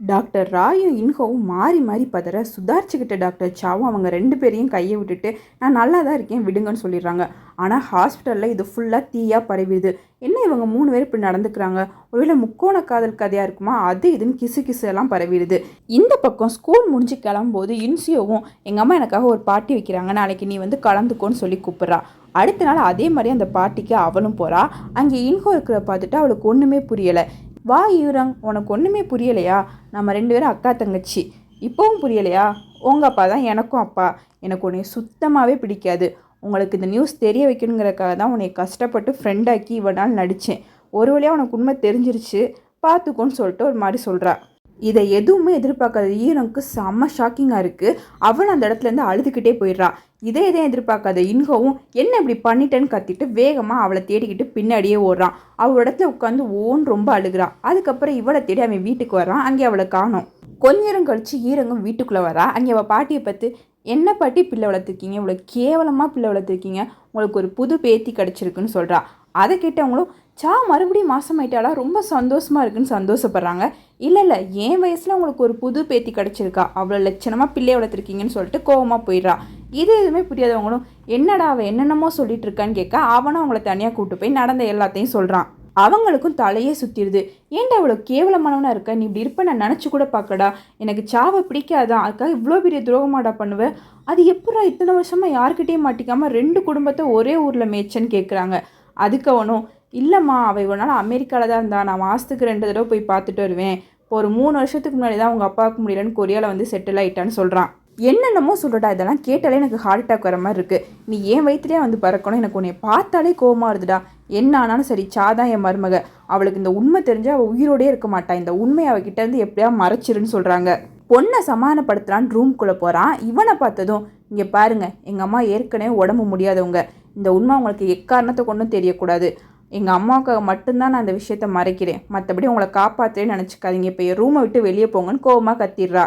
Doctor ராயும் இன்ஹோவும் மாறி மாறி பதற சுதாரிச்சுக்கிட்ட டாக்டர் சாவும் அவங்க ரெண்டு பேரையும் கையை விட்டுட்டு நான் நல்லா தான் இருக்கேன் விடுங்கன்னு சொல்லிடுறாங்க. ஆனால் ஹாஸ்பிட்டலில் இது ஃபுல்லாக தீயாக பரவிடுது. என்ன இவங்க மூணு பேர் இப்படி நடந்துக்கிறாங்க? ஒருவேளை முக்கோண காதல் கதையாக இருக்குமா? அது இதுன்னு கிசு கிசு எல்லாம் பரவிடுது. இந்த பக்கம் ஸ்கூல் முடிஞ்சு கிளம்பும்போது இன்சியோவும் எங்கள் அம்மா எனக்காக ஒரு பாட்டி வைக்கிறாங்க. நாளைக்கு நீ வந்து கலந்துக்கோன்னு சொல்லி கூப்பிட்றா. அடுத்த நாள் அதே மாதிரி அந்த பாட்டிக்கு அவளும் போகிறா அங்கே இன்ஹோ இருக்கிற பார்த்துட்டு அவளுக்கு ஒன்றுமே புரியலை. வா ஈரங் உனக்கு ஒன்றுமே புரியலையா? நம்ம ரெண்டு பேரும் அக்கா தங்கச்சி. இப்போவும் புரியலையா? உங்கள் அப்பா தான் எனக்கும் அப்பா. எனக்கு உன்னை சுத்தமாகவே பிடிக்காது. உங்களுக்கு இந்த நியூஸ் தெரிய வைக்கணுங்கிறக்காக தான் உன்னை கஷ்டப்பட்டு ஃப்ரெண்டாக்கி இவ்வளோ நாள் நடித்தேன் ஒரு வழியாக உனக்கு உண்மை தெரிஞ்சிருச்சு. பார்த்துக்கோன்னு சொல்லிட்டு ஒரு மாதிரி சொல்கிறா இதை எதுவுமே எதிர்பார்க்காத ஈரனுக்கு செம்ம ஷாக்கிங்காக இருக்குது அவன் அந்த இடத்துலேருந்து அழுதுகிட்டே போயிடுறான் இதே இதே எதிர்பார்க்காத இன்கவும் என்ன இப்படி பண்ணிட்டேன்னு கத்திட்டு வேகமாக அவளை தேடிக்கிட்டு பின்னாடியே ஓடுறான். அவள் இடத்துல உட்காந்து ஓன் ரொம்ப அழுகிறான் அதுக்கப்புறம் இவளை தேடி அவன் வீட்டுக்கு வரான் அங்கே அவளை காணோம். கொஞ்ச நேரம் கழித்து ஈரங்கும் வீட்டுக்குள்ளே வரா. அங்கே அவள் பாட்டியை பார்த்து என்ன பாட்டி பிள்ளை வளர்த்துருக்கீங்க? இவ்வளோ கேவலமாக பிள்ளை வளர்த்துருக்கீங்க. உங்களுக்கு ஒரு புது பேத்தி கிடச்சிருக்குன்னு சொல்கிறா அதை கேட்டவங்களும் சா மறுபடியும் மாசமாயிட்டாளா? ரொம்ப சந்தோஷமாக இருக்குன்னு சந்தோஷப்படுறாங்க. இல்லை இல்லை என் வயசில் உங்களுக்கு ஒரு புது பேத்தி கிடச்சிருக்கா. அவ்வளோ லட்சணமாக பிள்ளையை வளர்த்துருக்கீங்கன்னு சொல்லிட்டு கோவமாக போயிடுறா. இது எதுவுமே புரியாதவங்களும் என்னடா அவள் என்னென்னமோ சொல்லிட்டு இருக்கான்னு கேட்க அவனும் அவங்கள தனியாக கூட்டு போய் நடந்த எல்லாத்தையும் சொல்கிறான் அவங்களுக்கும் தலையே சுற்றிடுது ஏன்டா இவ்வளோ கேவலமானவனாக இருக்க? நீ இப்படி இருப்ப நான் நினச்சி கூட பார்க்கடா எனக்கு சாவை பிடிக்காதான் அதுக்காக இவ்வளோ பெரிய துரோகமாடா பண்ணுவேன் அது எப்படா இத்தனை வருஷமாக யாருக்கிட்டேயும் மாட்டிக்காமல் ரெண்டு குடும்பத்தை ஒரே ஊரில் மேய்ச்சன்னு கேட்குறாங்க அதுக்கு அவனும் இல்லைம்மா அவள் இவ்வளோ நாள் அமெரிக்காவில் தான் இருந்தா நான் மாதத்துக்கு ரெண்டு தடவை போய் பார்த்துட்டு வருவேன். இப்போ ஒரு மூணு வருஷத்துக்கு முன்னாடி தான் அவங்க அப்பாவுக்கு முடியலன்னு கொரியாவில் வந்து செட்டில் ஆயிட்டான்னு சொல்கிறான் என்னென்னமோ சொல்கிறடா இதெல்லாம் கேட்டாலே எனக்கு ஹார்ட் அட்டாக் வர மாதிரி இருக்குது நீ ஏன் வயிற்றுலேயே வந்து பறக்கணும் எனக்கு உன்னை பார்த்தாலே கோவமாக வருதுடா. என்ன ஆனாலும் சரி சாதான் என் மருமக. அவளுக்கு இந்த உண்மை தெரிஞ்சு அவள் உயிரோடே இருக்க மாட்டான் இந்த உண்மையை அவகிட்ட இருந்து எப்படியா மறைச்சிருன்னு சொல்கிறாங்க பொண்ணை சமாதானப்படுத்தலான்னு ரூம்குள்ளே போகிறான் இவனை பார்த்ததும் இங்கே பாருங்கள் எங்கள் அம்மா ஏற்கனவே உடம்பு முடியாதவங்க. இந்த உண்மை அவங்களுக்கு எக்காரணத்தை கொண்டும் தெரியக்கூடாது. எங்கள் அம்மாவுக்காக மட்டும்தான் நான் அந்த விஷயத்த மறைக்கிறேன். மற்றபடி உங்களை காப்பாற்றுறேன்னு நினச்சிக்காதீங்க. இப்போ என் ரூமை விட்டு வெளியே போங்கன்னு கோவமாக கத்திடுறா.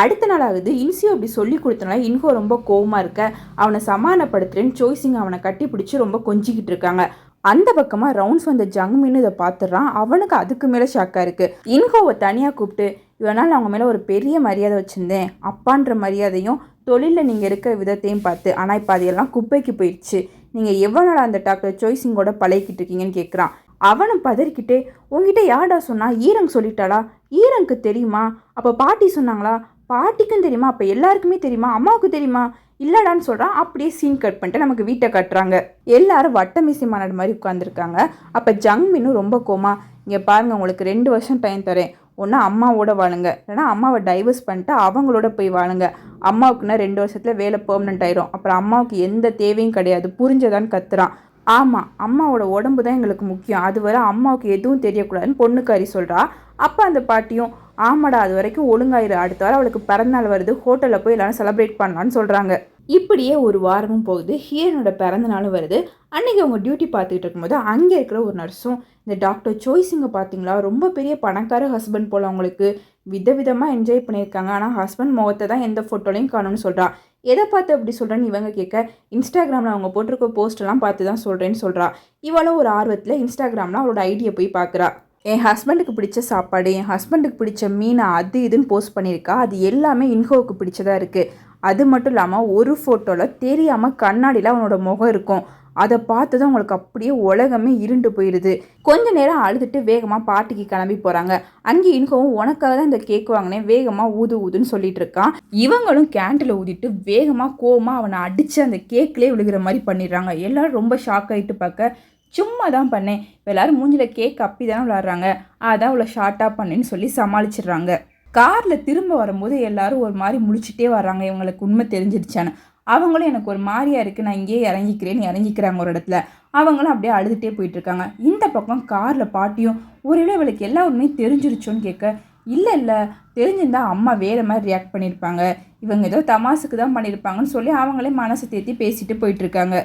அடுத்த நாள் ஆகுது இன்சியோ அப்படி சொல்லி கொடுத்தனால இன்கோ ரொம்ப கோவமாக இருக்க. அவனை சமாதானப்படுத்துறேன்னு சோய்சிங் அவனை கட்டி பிடிச்சி ரொம்ப கொஞ்சிக்கிட்டு இருக்காங்க. அந்த பக்கமாக ரவுண்ட்ஸ் வந்த ஜங்மின்னு இதை பார்த்துட்றான் அவனுக்கு அதுக்கு மேலே ஷாக்காக இருக்குது இன்கோவை தனியாக கூப்பிட்டு இவனால் அவங்க மேலே ஒரு பெரிய மரியாதை வச்சுருந்தேன். அப்பான்ற மரியாதையும் தொழிலில் நீங்கள் இருக்கிற விதத்தையும் பார்த்து. ஆனால் இப்போ அதையெல்லாம் குப்பைக்கு போயிடுச்சு. நீங்கள் எவ்வளோ நாள் அந்த டாக்டர் சோய்சிங்கோட பழகிக்கிட்டு இருக்கீங்கன்னு கேட்குறான் அவனும் பதறிக்கிட்டே உங்ககிட்ட யார்டா சொன்னா ஈரங் சொல்லிட்டாளா? ஈரங்க்கு தெரியுமா? அப்போ பாட்டி சொன்னாங்களா? பாட்டிக்கும் தெரியுமா? அப்போ எல்லாருக்குமே தெரியுமா? அம்மாவுக்கு தெரியுமா? இல்லடான்னு சொல்கிறான் அப்படியே சீன் கட் பண்ணிட்டு நமக்கு வீட்டை கட்டுறாங்க. எல்லாரும் வட்டமிசை மாநாடு மாதிரி உட்காந்துருக்காங்க அப்போ ஜங்மினும் ரொம்ப கோமா இங்கே பாருங்கள் உங்களுக்கு ரெண்டு வருஷம் டைம் தரேன். ஒன்று அம்மாவோட வாழுங்க. இல்லைனா அம்மாவை டைவர்ஸ் பண்ணிட்டு அவங்களோட போய் வாழுங்க. அம்மாவுக்குன்னா ரெண்டு வருஷத்தில் வேலை பெர்மனெண்ட் ஆயிரும். அப்புறம் அம்மாவுக்கு எந்த தேவையும் கிடையாது. புரிஞ்சதான்னு கத்துறான். ஆமாம் அம்மாவோட உடம்பு தான் எங்களுக்கு முக்கியம். அது வரை அம்மாவுக்கு எதுவும் தெரியக்கூடாதுன்னு பொண்ணுக்காரி சொல்கிறா அப்போ அந்த பாட்டியும் ஆமாடா அது வரைக்கும் ஒழுங்காயிரு அடுத்த வாரம் அவளுக்கு பிறந்தநாள் வருது. ஹோட்டலில் போய் எல்லாரும் செலிப்ரேட் பண்ணலான்னு சொல்கிறாங்க இப்படியே ஒரு வாரமும் போகுது. ஹீரோனோட பிறந்த நாளும் வருது. அன்றைக்கி அவங்க டியூட்டி பார்த்துக்கிட்டு இருக்கும்போது அங்கே இருக்கிற ஒரு நர்ஸும் இந்த டாக்டர் சோய்ஸிங்க பார்த்தீங்களா? ரொம்ப பெரிய பணக்கார ஹஸ்பண்ட் போல் அவங்களுக்கு. விதவிதமாக என்ஜாய் பண்ணியிருக்காங்க. ஆனால் ஹஸ்பண்ட் முகத்தை தான் எந்த ஃபோட்டோலையும் காணும்னு சொல்கிறா எதை பார்த்து அப்படி சொல்கிறேன்னு இவங்க கேட்க இன்ஸ்டாகிராமில் அவங்க போட்டிருக்க போஸ்டெல்லாம் பார்த்து தான் சொல்கிறேன்னு சொல்கிறா இவளும் ஒரு ஆர்வத்தில் இன்ஸ்டாகிராமில் அவளோட ஐடியை போய் பார்க்குறா. என் ஹஸ்பண்டுக்கு பிடிச்ச சாப்பாடு என் ஹஸ்பண்டுக்கு பிடிச்ச மீன் அது இதுன்னு போஸ்ட் பண்ணியிருக்கா. அது எல்லாமே இன்ஹோவுக்கு பிடிச்சதாக இருக்குது அது மட்டும் இல்லாமல் ஒரு ஃபோட்டோவில் தெரியாமல் கண்ணாடியில் அவனோட முகம் இருக்கும். அதை பார்த்ததும் அவங்களுக்கு அப்படியே உலகமே இருண்டு போயிடுது கொஞ்ச நேரம் அழுதுட்டு வேகமாக பாட்டிக்கு கிளம்பி போகிறாங்க அங்கே இன்கவும் உனக்காக தான் இந்த கேக் வாங்கினேன். வேகமாக ஊது ஊதுன்னு சொல்லிட்டு இருக்கான். இவங்களும் கேண்டில் ஊதிட்டு வேகமாக கோவமாக அவனை அடித்து அந்த கேக்கிலே விழுகிற மாதிரி பண்ணிடுறாங்க. எல்லாரும் ரொம்ப ஷாக் ஆகிட்டு பார்க்க சும்மா தான் பண்ணேன். எல்லாரும் மூஞ்சில் கேக் அப்பி தானே விளாட்றாங்க அதான் அவ்வளோ ஷார்ட்டாக பண்ணேன்னு சொல்லி சமாளிச்சிடுறாங்க. காரில் திரும்ப வரும்போது எல்லாரும் ஒரு மாதிரி முழிச்சிட்டே வர்றாங்க. இவங்களுக்கு உண்மை தெரிஞ்சிருச்சான்னு. அவங்களும் எனக்கு ஒரு மாதிரியா இருக்குது நான் இங்கேயே இறங்கிக்கிறேன்னு இறங்கிக்கிறாங்க ஒரு இடத்துல. அவங்களும் அப்படியே அழுதுகிட்டே போயிட்டுருக்காங்க. இந்த பக்கம் காரில் பாட்டியும் ஒருவேளை இவளுக்கு எல்லா உண்மையும் தெரிஞ்சிருச்சோன்னு கேட்க இல்லை இல்லை தெரிஞ்சிருந்தா அம்மா வேறு மாதிரி ரியாக்ட் பண்ணியிருப்பாங்க இவங்க ஏதோ தமாசுக்கு தான் பண்ணியிருப்பாங்கன்னு சொல்லி அவங்களே மனசை தேத்தி பேசிட்டு போயிட்டுருக்காங்க.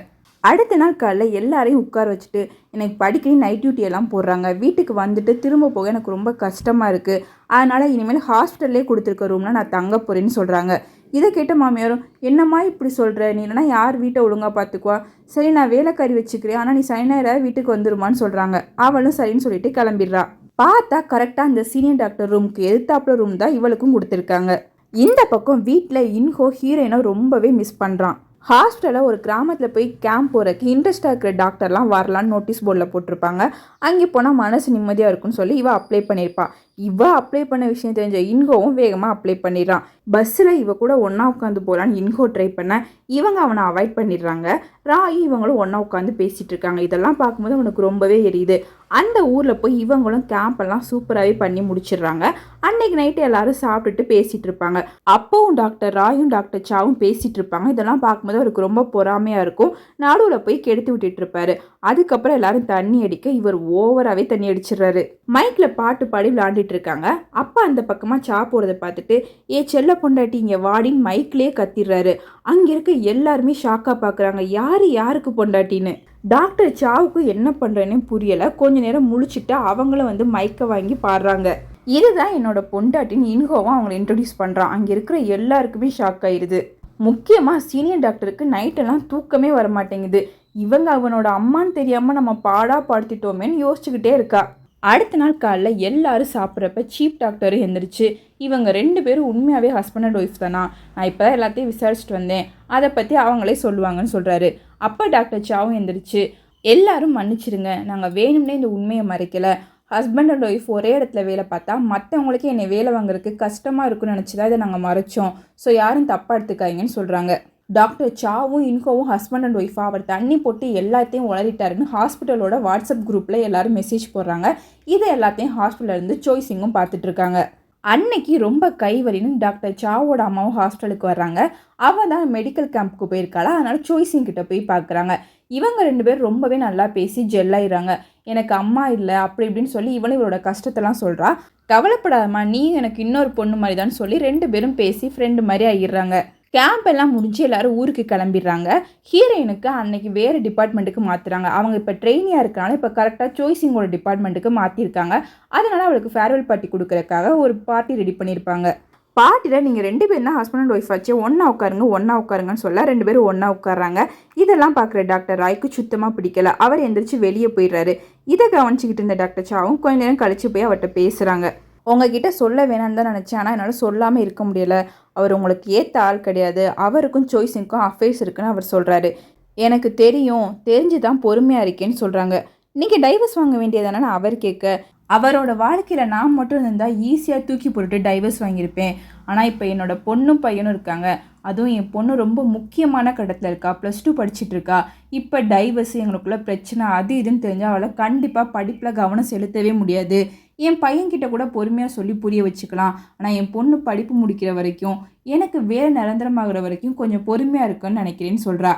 அடுத்த நாள் காலைல எல்லாரையும் உட்கார வச்சுட்டு எனக்கு படிக்க நைட் டியூட்டி எல்லாம் போடுறாங்க. வீட்டுக்கு வந்துட்டு திரும்ப போக எனக்கு ரொம்ப கஷ்டமாக இருக்குது அதனால் இனிமேல் ஹாஸ்பிட்டல்லே கொடுத்துருக்க ரூமில் நான் தங்க போகிறேன்னு சொல்கிறாங்க இதை கேட்ட மாமியாரும் என்னம்மா இப்படி சொல்கிற நீ இல்லைனா யார் வீட்டை ஒழுங்காக பார்த்துக்குவா? சரி நான் வேலைக்காரி வச்சுக்கிறேன். ஆனால் நீ சனி ஞாயிறு வீட்டுக்கு வந்துருமான்னு சொல்கிறாங்க அவளும் சரின்னு சொல்லிட்டு கிளம்பிடுறா. பார்த்தா கரெக்டாக அந்த சீனியர் டாக்டர் ரூமுக்கு எதிர்த்தாப்புல ரூம் தான் இவளுக்கும் கொடுத்துருக்காங்க. இந்த பக்கம் வீட்டில் இன்ஹோ ஹீரோயினை ரொம்பவே மிஸ் பண்ணுறான் ஹாஸ்பிட்டலில் ஒரு கிராமத்தில் போய் கேம்ப் போகிறதுக்கு இன்ட்ரெஸ்ட்டாக இருக்கிற டாக்டர்லாம் வரலான்னு நோட்டீஸ் போர்டில் போட்டிருப்பாங்க. அங்கே போனால் மனசு நிம்மதியாக இருக்கும்னு சொல்லி இவ அப்ளை பண்ணியிருப்பாள் இவ அப்ளை பண்ண விஷயம் தெரிஞ்ச இன்கோவும் வேகமாக அப்ளை பண்ணிடுறான் பஸ்ஸில் இவ கூட ஒன்றா உட்காந்து போகலான்னு இன்கோ ட்ரை பண்ண. இவங்க அவனை அவாய்ட் பண்ணிடுறாங்க. ராயும் இவங்களும் ஒன்றா உட்காந்து பேசிகிட்டு இருக்காங்க இதெல்லாம் பார்க்கும்போது அவனுக்கு ரொம்பவே எரியுது. அந்த ஊரில் போய் இவங்களும் கேம்ப் எல்லாம் சூப்பராகவே பண்ணி முடிச்சிடுறாங்க. அன்னைக்கு நைட்டு எல்லாரும் சாப்பிட்டுட்டு பேசிகிட்டு இருப்பாங்க அப்போவும் டாக்டர் ராயும் டாக்டர் சாவும் பேசிகிட்டு இருப்பாங்க இதெல்லாம் பார்க்கும்போது அவருக்கு ரொம்ப பொறாமையாக இருக்கும். நடுவில் போய் கெடுத்து விட்டுட்டு இருப்பாரு அதுக்கப்புறம் எல்லாரும் தண்ணி அடிக்க இவர் ஓவராகவே தண்ணி அடிச்சிடுறாரு. மைக்கில் பாட்டு பாடி விளாண்டுட்டு இருக்காங்க அப்பா அந்த பக்கமாக சா போகிறத பார்த்துட்டு ஏ செல்ல பொண்டாட்டி இங்கே வாடின்னு மைக்கிலே கத்திடுறாரு. அங்கே இருக்க எல்லாருமே ஷாக்காக பார்க்குறாங்க. யார் யாருக்கு பொண்டாட்டின்னு? டாக்டர் சாவுக்கு என்ன பண்ணுறேன்னு புரியலை. கொஞ்ச நேரம் முழிச்சிட்டு அவங்கள வந்து மயக்கை வாங்கி பாடுறாங்க. இதுதான் என்னோட பொண்டாட்டின்னு இன்கோவாக அவங்களை இன்ட்ரடியூஸ் பண்ணுறான் அங்கே இருக்கிற எல்லாருக்குமே ஷாக் ஆயிடுது முக்கியமாக சீனியர் டாக்டருக்கு நைட்டெல்லாம் தூக்கமே வர மாட்டேங்குது இவங்க அவனோட அம்மான்னு தெரியாமல் நம்ம பாடா படுத்திட்டோமேன்னு யோசிச்சுக்கிட்டே இருக்கா. அடுத்த நாள் காலைல எல்லாரும் சாப்பிட்றப்ப சீப் டாக்டரும் எழுந்திரிச்சு இவங்க ரெண்டு பேரும் உண்மையாகவே ஹஸ்பண்ட் அண்ட் ஒய்ஃப் தானா? நான் இப்போ எல்லாத்தையும் விசாரிச்சுட்டு வந்தேன். அதை பற்றி அவங்களே சொல்லுவாங்கன்னு சொல்கிறாரு அப்போ டாக்டர் சாவும் எந்திரிச்சு எல்லாரும் மன்னிச்சிருங்க நாங்கள் வேணும்னே இந்த உண்மையை மறைக்கலை. ஹஸ்பண்ட் அண்ட் ஒய்ஃப் ஒரே இடத்துல வேலை பார்த்தா மற்றவங்களுக்கு என்னை வேலை வாங்குறதுக்கு கஷ்டமாக இருக்குன்னு நினச்சி தான் இதை நாங்கள் மறைச்சோம். ஸோ யாரும் தப்பாக எடுத்துக்காதீங்கன்னு சொல்கிறாங்க டாக்டர் சாவும் இன்கோவும் ஹஸ்பண்ட் அண்ட் ஒய்ஃபாக அவர் தண்ணி போட்டு எல்லாத்தையும் உளறிட்டாருன்னு ஹாஸ்பிட்டலோட வாட்ஸ்அப் குரூப்பில் எல்லாரும் மெசேஜ் போடுறாங்க. இதை எல்லாத்தையும் ஹாஸ்பிட்டலேருந்து சோய்ஸிங்கும் பார்த்துட்டு இருக்காங்க. அன்னைக்கு ரொம்ப கைவலின்னு டாக்டர் சாவோட அம்மாவும் ஹாஸ்டலுக்கு வர்றாங்க. அவள் தான் மெடிக்கல் கேம்ப்புக்கு போயிருக்காளா? அதனால் சோய்ஸிங் கிட்ட போய் பார்க்குறாங்க. இவங்க ரெண்டு பேரும் ரொம்பவே நல்லா பேசி ஜெல்லாயிடுறாங்க எனக்கு அம்மா இல்லை அப்படி இப்படின்னு சொல்லி இவளும் இவளோட கஷ்டத்தெல்லாம் சொல்கிறா கவலைப்படாதம்மா நீ எனக்கு இன்னொரு பொண்ணு மாதிரி தான் சொல்லி ரெண்டு பேரும் பேசி ஃப்ரெண்டு மாதிரி ஆகிடுறாங்க கேம்ப் எல்லாம் முடிஞ்சு எல்லாரும் ஊருக்கு கிளம்பிடுறாங்க. ஹீரோயினுக்கு அன்னைக்கு வேறு டிபார்ட்மெண்ட்டுக்கு மாற்றுறாங்க அவங்க இப்போ ட்ரெயினியாக இருக்கனால இப்போ கரெக்டாக சோய்ஸிங்கோட டிபார்ட்மெண்ட்டுக்கு மாற்றிருக்காங்க அதனால் அவளுக்கு ஃபேர்வெல் பார்ட்டி கொடுக்குறதுக்காக ஒரு பார்ட்டி ரெடி பண்ணியிருப்பாங்க பார்ட்டியில் நீங்கள் ரெண்டு பேரும் தான் ஹஸ்பண்ட் அண்ட் ஒய்ஃப் வச்சு ஒன்றா உட்காருங்க ஒன்றா உட்காருங்கன்னு சொல்ல ரெண்டு பேரும் ஒன்றா உட்காடுறாங்க இதெல்லாம் பார்க்குற டாக்டர் ராய்க்கு சுத்தமாக பிடிக்கல. அவர் எந்திரிச்சு வெளியே போயிடுறாரு. இதை கவனிச்சுக்கிட்டு இருந்த டாக்டர் சாவும் கொஞ்ச நேரம் கழிச்சு போய் அவர்கிட்ட பேசுகிறாங்க உங்ககிட்ட சொல்ல வேணாம்னு தான் நினச்சேன். ஆனால் என்னால் சொல்லாமல் இருக்க முடியல. அவர் உங்களுக்கு ஏற்ற ஆள் கிடையாது. அவருக்கும் சாய்ஸுக்கும் அஃபேர்ஸ் இருக்குன்னு அவர் சொல்கிறாரு எனக்கு தெரியும். தெரிஞ்சு தான் பொறுமையாக இருக்கேன்னு சொல்கிறாங்க நீங்கள் டைவர்ஸ் வாங்க வேண்டியதானே அவர் கேட்க. அவரோட வாழ்க்கையில் நான் மட்டும் இருந்தால் ஈஸியாக தூக்கி போட்டுட்டு டைவர்ஸ் வாங்கியிருப்பேன். ஆனால் இப்போ என்னோடய பொண்ணும் பையனும் இருக்காங்க. அதுவும் என் பொண்ணு ரொம்ப முக்கியமான கடத்தில் இருக்கா. ப்ளஸ் டூ படிச்சுட்டு இருக்கா. இப்போ டைவர்ஸ் எங்களுக்குள்ள பிரச்சனை அது இதுன்னு தெரிஞ்சால் அவளை கண்டிப்பாக படிப்பில் கவனம் செலுத்தவே முடியாது. என் பையன்கிட்ட கூட பொறுமையாக சொல்லி புரிய வச்சுக்கலாம். ஆனால் என் பொண்ணு படிப்பு முடிக்கிற வரைக்கும் எனக்கு வேலை நிரந்தரமாகிற வரைக்கும் கொஞ்சம் பொறுமையாக இருக்குன்னு நினைக்கிறேன்னு சொல்கிறா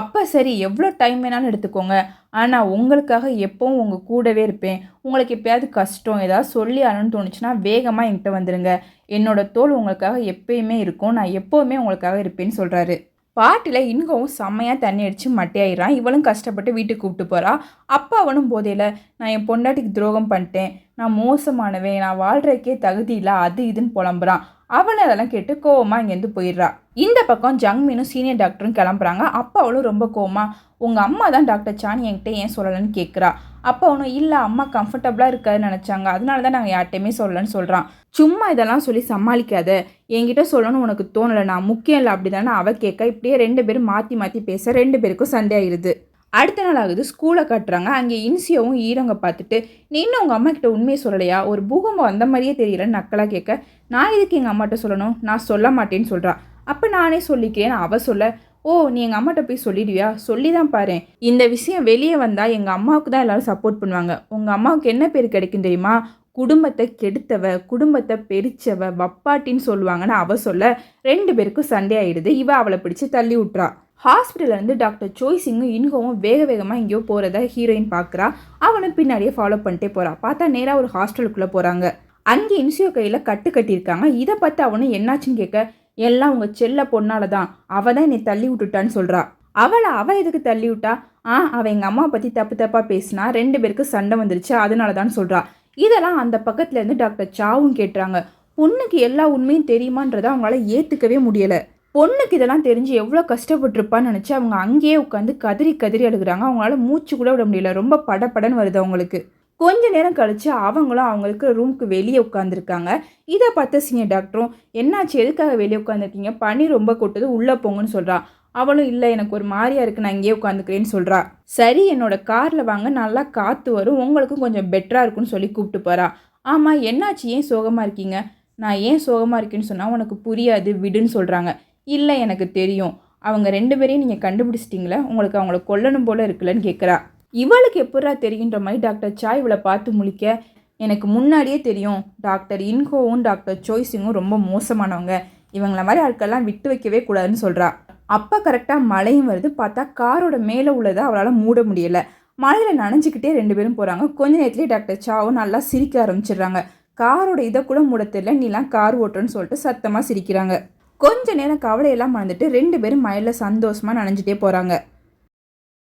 அப்போ சரி எவ்வளோ டைம் வேணாலும் எடுத்துக்கோங்க. ஆனால் உங்களுக்காக எப்போவும் உங்கள் கூடவே இருப்பேன். உங்களுக்கு எப்பயாவது கஷ்டம் ஏதாவது சொல்லி ஆகணும்னு தோணுச்சுன்னா வேகமாக என்கிட்ட வந்துடுங்க என்னோட தோல் உங்களுக்காக எப்பயுமே இருக்கும். நான் எப்போவுமே உங்களுக்காக இருப்பேன்னு சொல்கிறாரு பாட்டில் இன்கவும் செம்மையாக தண்ணி அடித்து மட்டையாயிடுறான். இவளும் கஷ்டப்பட்டு வீட்டுக்கு கூப்பிட்டு போகிறா அப்பா அவனும் போதையில் நான் என் பொண்டாட்டிக்கு துரோகம் பண்ணிட்டேன். நான் மோசமானவேன். நான் வாழ்கிறக்கே தகுதி இல்லை. அது இதுன்னு புலம்புறான். அவளை அதெல்லாம் கேட்டு கோவமாக இங்கேருந்து போயிடுறா. இந்த பக்கம் ஜங்மீனும் சீனியர் டாக்டரும் கிளம்புறாங்க. அப்போ அவளும் ரொம்ப கோவமாக உங்கள் அம்மா தான் டாக்டர் சாணி என்கிட்ட ஏன் சொல்லலைன்னு கேட்குறா அப்போ அவனும் இல்லை அம்மா கம்ஃபர்டபுளாக இருக்காதுன்னு நினச்சாங்க. அதனால தான் நாங்கள் யார்ட்டையுமே சொல்லலன்னு சொல்கிறான் சும்மா இதெல்லாம் சொல்லி சமாளிக்காத. என்கிட்ட சொல்லணும்னு உனக்கு தோணலை நான் முக்கியம் இல்லை அப்படி தானே அவள் கேட்க இப்படியே ரெண்டு பேரும் மாற்றி மாற்றி பேச ரெண்டு பேருக்கும் சண்டை ஆயிடுது அடுத்த நாள் ஆகுது ஸ்கூலை கட்டுறாங்க. அங்கே இன்சியாவும் ஈரங்க பார்த்துட்டு நீ இன்னும் உங்கள் அம்மா கிட்ட உண்மையை சொல்லலையா? ஒரு பூகம்பம் வந்த மாதிரியே தெரியலன்னு நக்கலாக கேட்க நான் எதுக்கு எங்கள் அம்மாட்ட சொல்லணும்? நான் சொல்ல மாட்டேன்னு சொல்கிறா அப்போ நானே சொல்லிக்கிறேன்னு அவ சொல்ல ஓ நீ எங்கள் அம்மாட்ட போய் சொல்லிடுவியா? சொல்லி தான் பாரு இந்த விஷயம் வெளியே வந்தால் எங்கள் அம்மாவுக்கு தான் எல்லோரும் சப்போர்ட் பண்ணுவாங்க. உங்கள் அம்மாவுக்கு என்ன பேர் கிடைக்கும் தெரியுமா? குடும்பத்தை கெடுத்தவ குடும்பத்தை பெரிச்சவ வப்பாட்டின்னு சொல்லுவாங்கன்னு அவ சொல்ல ரெண்டு பேருக்கும் சண்டை ஆகிடுது இவ அவளை பிடிச்சி தள்ளி விட்றா ஹாஸ்பிட்டல்ல இருந்து டாக்டர் சோய்சிங்கும் இன்கோவும் வேக வேகமாக எங்கேயோ போகிறத ஹீரோயின் பார்க்குறா அவனும் பின்னாடியே ஃபாலோ பண்ணிட்டே போகிறான் பார்த்தா நேராக ஒரு ஹாஸ்டலுக்குள்ளே போகிறாங்க அங்கே இன்சியோ கையில் கட்டு கட்டியிருக்காங்க. இதை பார்த்து அவனும் என்னாச்சுன்னு கேட்க எல்லாம் உங்கள் செல்ல பொண்ணால தான். அவள் தான் என்னை தள்ளி விட்டுட்டான்னு சொல்கிறா அவளை? அவள் எதுக்கு தள்ளி விட்டா? ஆ அவள் எங்கள் அம்மா பற்றி தப்பு தப்பாக பேசினா ரெண்டு பேருக்கு சண்டை வந்துருச்சு. அதனால தான் சொல்கிறா இதெல்லாம் அந்த பக்கத்துலேருந்து டாக்டர் சாவும் கேட்டுறாங்க. பொண்ணுக்கு எல்லா உண்மையும் தெரியுமான்றதை அவங்களால ஏற்றுக்கவே முடியலை. பொண்ணுக்கு இதெல்லாம் தெரிஞ்சு எவ்வளோ கஷ்டப்பட்டிருப்பான்னு நினச்சி அவங்க அங்கேயே உட்காந்து கதறி கதறி அழுகுறாங்க. அவங்களால மூச்சு கூட விட முடியல. ரொம்ப படப்படன்னு வருது அவங்களுக்கு. கொஞ்ச நேரம் கழிச்சு அவங்களும் அவங்களுக்கு ரூமுக்கு வெளியே உட்காந்துருக்காங்க இதை பார்த்த சீனியர் டாக்டரும். என்னாச்சு? எதுக்காக வெளியே உட்காந்துருக்கீங்க பனி ரொம்ப கொட்டுது. உள்ளே போங்கன்னு சொல்கிறா அவளும் இல்லை எனக்கு ஒரு மாதிரியாக இருக்குது நான் இங்கேயே உட்காந்துக்கிறேன்னு சொல்கிறா சரி என்னோட காரில் வாங்க. நல்லா காற்று வரும். உங்களுக்கும் கொஞ்சம் பெட்டராக இருக்கும்னு சொல்லி கூப்பிட்டு போகிறா ஆமாம் என்னாச்சு? ஏன் சோகமாக இருக்கீங்க? நான் ஏன் சோகமாக இருக்கேன்னு சொன்னால் உனக்கு புரியாது. விடுன்னு சொல்கிறாங்க இல்லை எனக்கு தெரியும். அவங்க ரெண்டு பேரையும் நீங்கள் கண்டுபிடிச்சிட்டிங்களா உங்களுக்கு அவங்கள கொல்லணும் போல இருக்குல்லன்னு கேட்குறா இவளுக்கு எப்படா தெரியுன்ற மாதிரி டாக்டர் சாய் இவளை பார்த்து முழிக்க எனக்கு முன்னாடியே தெரியும் டாக்டர் இன்கோவும் டாக்டர் சோய்ஸிங்கும் ரொம்ப மோசமானவங்க. இவங்கள மாதிரி ஆட்கள்லாம் விட்டு வைக்கவே கூடாதுன்னு சொல்கிறா அப்போ கரெக்டாக மழையும் வருது பார்த்தா காரோட மேலே உள்ளதை அவளால் மூட முடியல. மழையில் நனைஞ்சிக்கிட்டே ரெண்டு பேரும் போகிறாங்க கொஞ்ச நேரத்துலேயே டாக்டர் சாவும் நல்லா சிரிக்க ஆரம்பிச்சிடுறாங்க. காரோட இதை கூட மூட தெரியல நீலாம் கார் ஓட்டுறன்னு சொல்லிட்டு சத்தமாக சிரிக்கிறாங்க. கொஞ்ச நேரம் கவலையெல்லாம் மறந்துட்டு ரெண்டு பேரும் மழையில் சந்தோஷமாக நனைஞ்சிட்டே போகிறாங்க